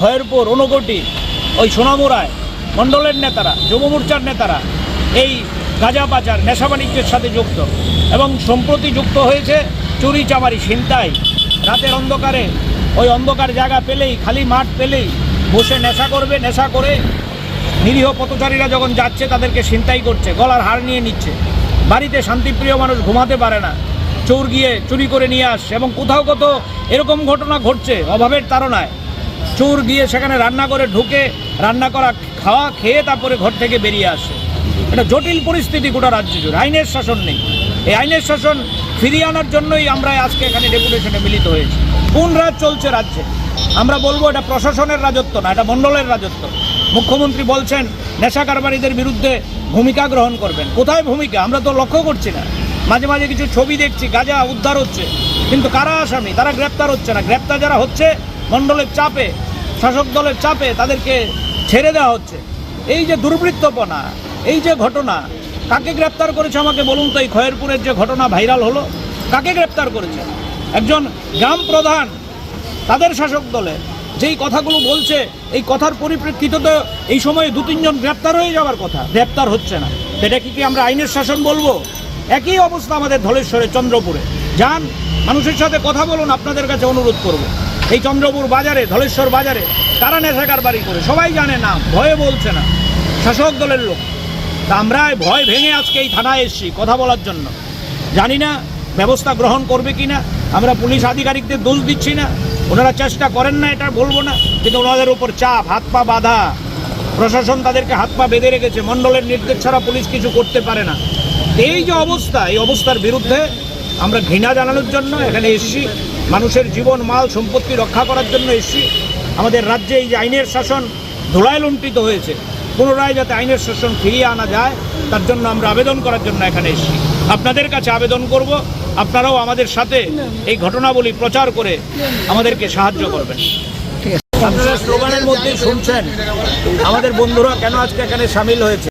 খয়েরপুর ঊনকোটি ওই সোনামুড়ায় মণ্ডলের নেতারা, যুব মোর্চার নেতারা এই গাঁজা পাচার নেশা বাণিজ্যের সাথে যুক্ত এবং সম্প্রতি যুক্ত হয়েছে চুরি চামারি ছিনতাই। রাতের অন্ধকারে ওই অন্ধকার জায়গা পেলেই, খালি মাঠ পেলেই বসে নেশা করবে, নেশা করে নিরীহ পথচারীরা যখন যাচ্ছে তাদেরকে ছিনতাই করছে, গলার হার নিয়ে নিচ্ছে। বাড়িতে শান্তিপ্রিয় মানুষ ঘুমাতে পারে না। চোর গিয়ে চুরি করে নিয়ে আসছে এবং কোথাও কোথাও এরকম ঘটনা ঘটছে, অভাবের তাড়নায় চোর গিয়ে সেখানে রান্না করে ঢুকে রান্না করা খাওয়া খেয়ে তারপরে ঘর থেকে বেরিয়ে আসে। এটা জটিল পরিস্থিতি গোটা রাজ্য জুড়ে। আইনের শাসন নেই। এই আইনের শাসন ফিরিয়ে আনার জন্যই আমরা আজকে এখানে ডেপুটেশনে মিলিত হয়েছি। কোন রাজ চলছে রাজ্যে? আমরা বলব এটা প্রশাসনের রাজত্ব না, এটা মণ্ডলের রাজত্ব। মুখ্যমন্ত্রী বলছেন, নেশা কারবারিদের বিরুদ্ধে ভূমিকা গ্রহণ করবেন। কোথায় ভূমিকা? আমরা তো লক্ষ্য করছি না। মাঝে মাঝে কিছু ছবি দেখছি, গাজা উদ্ধার হচ্ছে। কিন্তু কারা আসামি? তারা গ্রেপ্তার হচ্ছে না। গ্রেপ্তার যারা হচ্ছে মণ্ডলের চাপে শাসক দলের চাপে তাদেরকে ছেড়ে দেওয়া হচ্ছে। এই যে দুর্বৃত্তপনা, এই যে ঘটনা, কাকে গ্রেপ্তার করেছে আমাকে বলুন তো, এই খয়েরপুরের যে ঘটনা ভাইরাল হলো, কাকে গ্রেপ্তার করেছে? একজন গ্রাম প্রধান, তাদের শাসক দলে, যেই কথাগুলো বলছে, এই কথার পরিপ্রেক্ষিতে তো এই সময়ে দু তিনজন গ্রেপ্তার হয়ে যাওয়ার কথা। গ্রেপ্তার হচ্ছে না। এটা কি কি আমরা আইনের শাসন বলব? একই অবস্থা আমাদের ধলেশ্বরে চন্দ্রপুরে। যান, মানুষের সাথে কথা বলুন, আপনাদের কাছে অনুরোধ করব। এই চন্দ্রপুর বাজারে, ধলেশ্বর বাজারে তারা নেশাকার বাড়ি করে? সবাই জানে না, ভয়ে বলছে না। শাসক দলের লোক। তা আমরা ভয় ভেঙে আজকে এই থানায় এসেছি কথা বলার জন্য। জানি না ব্যবস্থা গ্রহণ করবে কি না আমরা পুলিশ আধিকারিকদের দোষ দিচ্ছি না, ওনারা চেষ্টা করেন না, এটা বলব না, কিন্তু ওনাদের উপর চাপ, হাত পা বাঁধা। প্রশাসন তাদেরকে হাত পা বেঁধে রেখেছে, মণ্ডলের নির্দেশ ছাড়া পুলিশ কিছু করতে পারে না। এই যে অবস্থা, এই অবস্থার বিরুদ্ধে আমরা ঘৃণা জানানোর জন্য এখানে এসেছি। মানুষের জীবন, মাল, সম্পত্তি রক্ষা করার জন্য এসেছি। আমাদের রাজ্যে এই যে আইনের শাসন ধোলায় লুণ্ঠিত হয়েছে, পুনরায় যাতে আইনের শাসন ফিরিয়ে আনা যায়, তার জন্য আমরা আবেদন করার জন্য এখানে এসেছি। আপনাদের কাছে আবেদন করব, আপনারাও আমাদের সাথে এই ঘটনাবলী প্রচার করে আমাদেরকে সাহায্য করবেন। আপনারা স্লোগানের মধ্যেই শুনছেন, আমাদের বন্ধুরা কেন আজকে এখানে সামিল হয়েছে?